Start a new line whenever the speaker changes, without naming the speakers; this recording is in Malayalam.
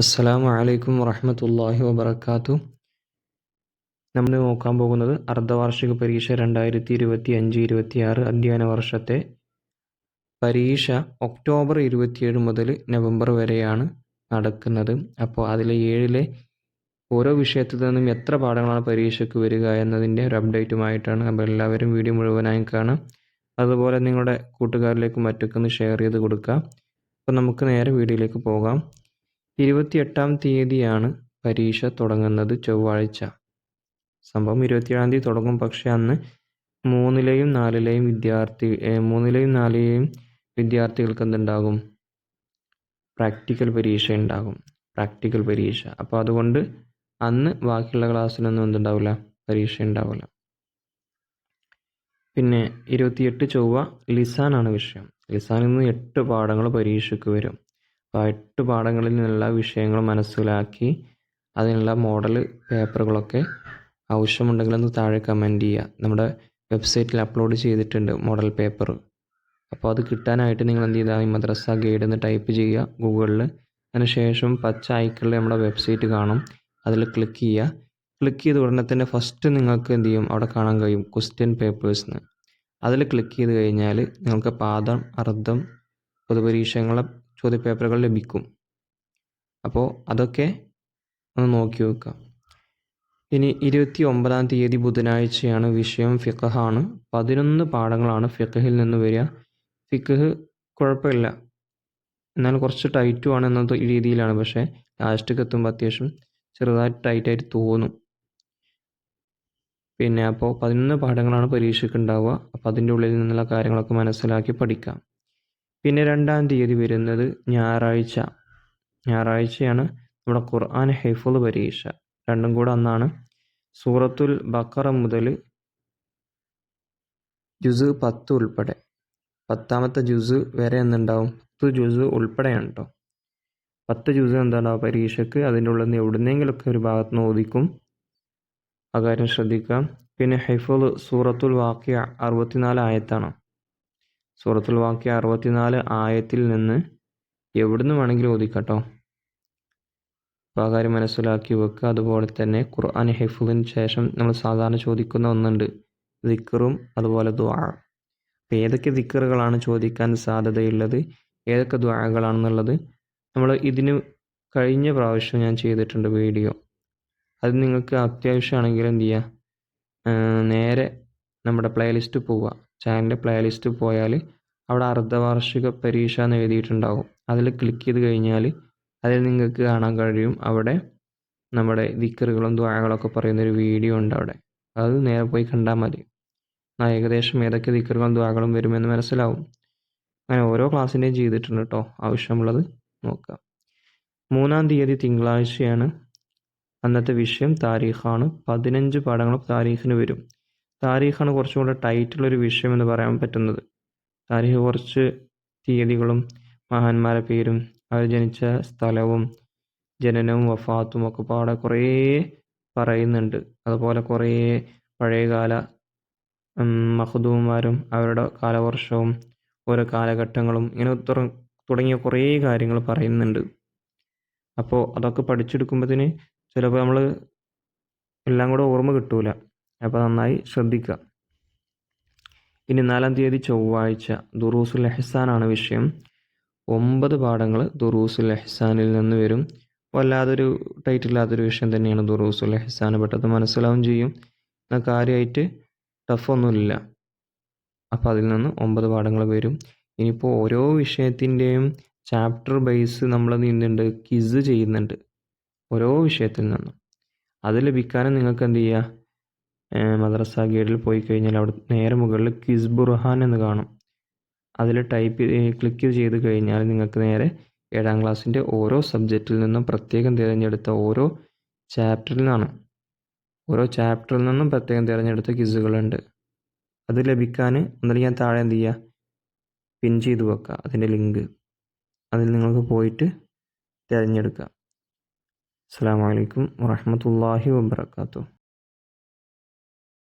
അസ്സലാമു അലൈക്കും വറഹമത്തല്ലാഹി വബർക്കാത്തു നമ്മൾ നോക്കാൻ പോകുന്നത് അർദ്ധവാർഷിക പരീക്ഷ രണ്ടായിരത്തി ഇരുപത്തി അഞ്ച് ഇരുപത്തി ആറ് അധ്യയന വർഷത്തെ പരീക്ഷ ഒക്ടോബർ ഇരുപത്തിയേഴ് മുതൽ നവംബർ വരെയാണ് നടക്കുന്നത്. അപ്പോൾ അതിലെ ഏഴിലെ ഓരോ വിഷയത്തിൽ നിന്നും എത്ര പാഠങ്ങളാണ് പരീക്ഷയ്ക്ക് വരിക എന്നതിന്റെ ഒരു അപ്ഡേറ്റുമായിട്ടാണ് അപ്പോൾ എല്ലാവരും വീഡിയോ മുഴുവനായി കാണാം അതുപോലെ നിങ്ങളുടെ കൂട്ടുകാരിലേക്കും മറ്റൊക്കെ ഒന്ന് ഷെയർ ചെയ്ത് കൊടുക്കുക. അപ്പോൾ നമുക്ക് നേരെ വീഡിയോയിലേക്ക് പോകാം. ഇരുപത്തിയെട്ടാം തീയതിയാണ് പരീക്ഷ തുടങ്ങുന്നത് ചൊവ്വാഴ്ച. സംഭവം ഇരുപത്തിയേഴാം തീയതി തുടങ്ങും. പക്ഷെ അന്ന് മൂന്നിലെയും നാലിലെയും വിദ്യാർത്ഥി മൂന്നിലെയും നാലിലെയും വിദ്യാർത്ഥികൾക്ക് എന്തുണ്ടാകും? പ്രാക്ടിക്കൽ പരീക്ഷ ഉണ്ടാകും. പ്രാക്ടിക്കൽ പരീക്ഷ. അപ്പോൾ അതുകൊണ്ട് അന്ന് ബാക്കിയുള്ള ക്ലാസ്സിനൊന്നും എന്തുണ്ടാവില്ല? പരീക്ഷ ഉണ്ടാവില്ല. പിന്നെ ഇരുപത്തിയെട്ട് ചൊവ്വ ലിസാനാണ് വിഷയം. ലിസാനിൽ നിന്ന് എട്ട് പാഠങ്ങൾ പരീക്ഷയ്ക്ക് വരും. എട്ട് പാഠങ്ങളിൽ നിന്നുള്ള വിഷയങ്ങൾ മനസ്സിലാക്കി അതിനുള്ള മോഡൽ പേപ്പറുകളൊക്കെ ആവശ്യമുണ്ടെങ്കിൽ ഒന്ന് താഴെ കമന്റ് ചെയ്യുക. നമ്മുടെ വെബ്സൈറ്റിൽ അപ്ലോഡ് ചെയ്തിട്ടുണ്ട് മോഡൽ പേപ്പർ അപ്പോൾ അത് കിട്ടാനായിട്ട് നിങ്ങൾ എന്ത് ചെയ്താൽ മദ്രസ ഗൈഡ് എന്ന് ടൈപ്പ് ചെയ്യുക. ഗൂഗിളിൽ അതിനുശേഷം പച്ച ഐക്കളിൽ നമ്മുടെ വെബ്സൈറ്റ് കാണും. അതിൽ ക്ലിക്ക് ചെയ്യുക. ക്ലിക്ക് ചെയ്ത് ഉടനെ തന്നെ ഫസ്റ്റ് നിങ്ങൾക്ക് എന്ത് ചെയ്യും? അവിടെ കാണാൻ കഴിയും ക്വസ്റ്റ്യൻ പേപ്പേഴ്സ് അതിൽ ക്ലിക്ക് ചെയ്ത് കഴിഞ്ഞാൽ നിങ്ങൾക്ക് പാദം അർദ്ധം പൊതുപരീക്ഷകളെ ചോദ്യപേപ്പറുകൾ ലഭിക്കും. അപ്പോൾ അതൊക്കെ ഒന്ന് നോക്കി വെക്കുക ഇനി ഇരുപത്തി ഒമ്പതാം തീയതി ബുധനാഴ്ചയാണ് വിഷയം ഫിഖഹാണ്. പതിനൊന്ന് പാഠങ്ങളാണ് ഫിഖഹിൽ നിന്ന് വരിക. ഫിഖഹ് കുഴപ്പമില്ല. എന്നാൽ കുറച്ച് ടൈറ്റുമാണ് എന്ന രീതിയിലാണ്. പക്ഷേ ലാസ്റ്റൊക്കെ എത്തുമ്പോൾ അത്യാവശ്യം ചെറുതായിട്ട് ടൈറ്റായിട്ട് തോന്നും. പിന്നെ അപ്പോൾ പതിനൊന്ന് പാഠങ്ങളാണ് പരീക്ഷയ്ക്ക് ഉണ്ടാവുക. അപ്പോൾ അതിന്റെ ഉള്ളിൽ നിന്നുള്ള കാര്യങ്ങളൊക്കെ മനസ്സിലാക്കി പഠിക്കാം. പിന്നെ രണ്ടാം തീയതി വരുന്നത് ഞായറാഴ്ച. ഞായറാഴ്ചയാണ് നമ്മുടെ ഖുർആൻ ഹെഫുൾ പരീക്ഷ. രണ്ടും കൂടെ അന്നാണ്. സൂറത്തുൽ ബക്കറ മുതൽ ജുസ് പത്ത് ഉൾപ്പെടെ. പത്താമത്തെ ജുസ് വരെ എന്നുണ്ടാവും പത്ത് ജുസ് ഉൾപ്പെടെയാണ് കേട്ടോ പത്ത് ജുസ് എന്താണ്ടാവും പരീക്ഷയ്ക്ക് അതിന്റെ ഉള്ളിൽ നിന്ന് എവിടുന്നെങ്കിലൊക്കെ ഒരു ഭാഗത്ത് നിന്ന് ഓദിക്കും ആ കാര്യം ശ്രദ്ധിക്കാം പിന്നെ ഹൈഫുൽ സൂറത്തുൽ വാക്കിയ അറുപത്തിനാല് ആയത്താണ്. സൂറത്തുൽ വാക്യ അറുപത്തിനാല് ആയത്തിൽ നിന്ന് എവിടുന്ന് വേണമെങ്കിലും ഓദിക്കട്ടോ അപ്പോൾ ആ കാര്യം മനസ്സിലാക്കി വെക്കുക. അതുപോലെ തന്നെ ഖുർആൻ ഹെഫുദിന് ശേഷം നമ്മൾ സാധാരണ ചോദിക്കുന്ന ഒന്നുണ്ട്. ദിക്കറും അതുപോലെ ദ്വാ അപ്പോൾ ഏതൊക്കെ ദിക്കറുകളാണ് ചോദിക്കാൻ സാധ്യതയുള്ളത്? ഏതൊക്കെ ദ്വാകളാണെന്നുള്ളത് നമ്മൾ ഇതിന് കഴിഞ്ഞ പ്രാവശ്യം ഞാൻ ചെയ്തിട്ടുണ്ട് വീഡിയോ. അത് നിങ്ങൾക്ക് അത്യാവശ്യമാണെങ്കിൽ എന്ത് ചെയ്യുക? നേരെ നമ്മുടെ പ്ലേലിസ്റ്റ് പോവുക. ചാനലിന്റെ പ്ലേലിസ്റ്റ് പോയാൽ അവിടെ അർദ്ധവാർഷിക പരീക്ഷ എന്ന് എഴുതിയിട്ടുണ്ടാകും അതിൽ ക്ലിക്ക് ചെയ്ത് കഴിഞ്ഞാൽ അതിൽ നിങ്ങൾക്ക് കാണാൻ കഴിയും അവിടെ നമ്മുടെ ദിക്കറുകളും ദ്വാരകളൊക്കെ പറയുന്നൊരു വീഡിയോ ഉണ്ട് അവിടെ. അത് നേരെ പോയി കണ്ടാൽ മതി. ഏകദേശം ഏതൊക്കെ ദിക്കറുകളും ദ്വാരകളും വരുമെന്ന് മനസ്സിലാവും. അങ്ങനെ ഓരോ ക്ലാസ്സിന്റെയും ചെയ്തിട്ടുണ്ട് കേട്ടോ ആവശ്യമുള്ളത് നോക്കാം. മൂന്നാം തീയതി തിങ്കളാഴ്ചയാണ്. അന്നത്തെ വിഷയം താരീഖാണ്. പതിനഞ്ച് പാഠങ്ങൾ താരീഖിന് വരും. താരീഖാണ് കുറച്ചും കൂടെ ടൈറ്റുള്ളൊരു വിഷയം എന്ന് പറയാൻ പറ്റുന്നത്. താരീഖ് കുറച്ച് തീയതികളും മഹാന്മാരെ പേരും അവർ ജനിച്ച സ്ഥലവും ജനനവും വഫാത്തും ഒക്കെ പാടെ കുറേ പറയുന്നുണ്ട്. അതുപോലെ കുറേ പഴയകാല മഹദൂമാരും അവരുടെ കാലവർഷവും ഓരോ കാലഘട്ടങ്ങളും ഇങ്ങനെ തുടങ്ങിയ കുറേ കാര്യങ്ങൾ പറയുന്നുണ്ട്. അപ്പോൾ അതൊക്കെ പഠിച്ചെടുക്കുമ്പോഴത്തേന് ചിലപ്പോൾ നമ്മൾ എല്ലാം കൂടെ ഓർമ്മ കിട്ടൂല. അപ്പോൾ നന്നായി ശ്രദ്ധിക്കുക. ഇനി നാലാം തീയതി ചൊവ്വാഴ്ച ദുറൂസുൽ എഹ്സാനാണ് വിഷയം. ഒമ്പത് പാഠങ്ങൾ ദുറൂസുൽ എഹ്സാനിൽ നിന്ന് വരും. വല്ലാതൊരു ടൈറ്റില്ലാത്തൊരു വിഷയം തന്നെയാണ് ദുറൂസുൽ എഹ്സാൻ. പെട്ടെന്ന് മനസ്സിലാവും ചെയ്യും. എന്നാൽ കാര്യമായിട്ട് ടഫൊന്നുമില്ല അപ്പോൾ അതിൽ നിന്ന് ഒമ്പത് പാഠങ്ങൾ വരും. ഇനിയിപ്പോൾ ഓരോ വിഷയത്തിന്റെയും ചാപ്റ്റർ ബേസ് നമ്മൾ നീന്തുന്നുണ്ട് കിസ് ചെയ്യുന്നുണ്ട്. ഓരോ വിഷയത്തിൽ നിന്നും. അത് ലഭിക്കാനും നിങ്ങൾക്ക് എന്ത് ചെയ്യുക മദ്രസ ഗേറ്റിൽ പോയി കഴിഞ്ഞാൽ അവിടെ നേരെ മുകളിൽ കിസ് ബുർഹാൻ എന്ന് കാണും. അതിൽ ടൈപ്പ് ക്ലിക്ക് ചെയ്ത് കഴിഞ്ഞാൽ നിങ്ങൾക്ക് നേരെ ഏഴാം ക്ലാസ്സിന്റെ ഓരോ സബ്ജക്റ്റിൽ നിന്നും പ്രത്യേകം തിരഞ്ഞെടുത്ത ഓരോ ചാപ്റ്ററിൽ നിന്നാണ്. ഓരോ ചാപ്റ്ററിൽ നിന്നും പ്രത്യേകം തിരഞ്ഞെടുത്ത ക്വിസുകളുണ്ട് അത് ലഭിക്കാൻ ഒന്നിൽ ഞാൻ താഴെ എന്ത് ചെയ്യുക? പിൻ ചെയ്ത് വെക്കുക. അതിന്റെ ലിങ്ക് അതിൽ നിങ്ങൾക്ക് പോയിട്ട് തിരഞ്ഞെടുക്കുക അസ്സാം വലൈക്കും വാഹമത്തല്ലാഹി വാബർക്കാത്തു